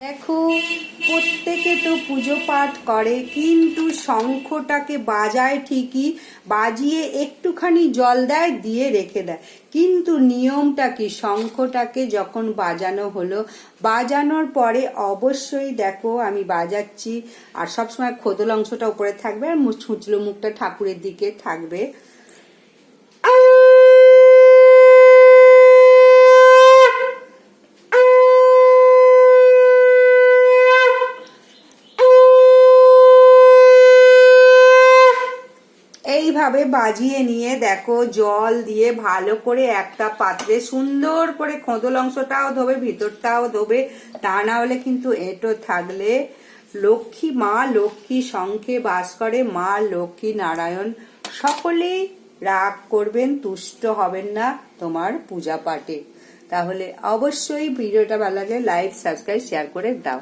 দেখো, প্রত্যেকে তো পুজো পাঠ করে, কিন্তু শঙ্খটাকে বাজায় ঠিকই, বাজিয়ে একটুখানি জল দেয়, দিয়ে রেখে দেয়। কিন্তু নিয়মটা কি? শঙ্খটাকে যখন বাজানো হলো, বাজানোর পরে অবশ্যই দেখো, আমি বাজাচ্ছি, আর সবসময় খোদল অংশটা উপরে থাকবে, আর ছুঁচলো মুখটা ঠাকুরের দিকে থাকবে। এইভাবে বাজিয়ে নিয়ে দেখো, জল দিয়ে ভালো করে একটা পাত্রে সুন্দর করে খোঁদল অংশটাও ধোবে, ভিতরটাও ধোবে, তা না হলে কিন্তু এটো থাকলে লক্ষ্মী, মা লক্ষ্মী শঙ্খে বাস করে, মা লক্ষ্মী নারায়ণ সকলেই রাগ করবেন, তুষ্ট হবেন না তোমার পূজা পাঠে। তাহলে অবশ্যই ভিডিওটা ভালো লাগলে লাইক সাবস্ক্রাইব শেয়ার করে দাও।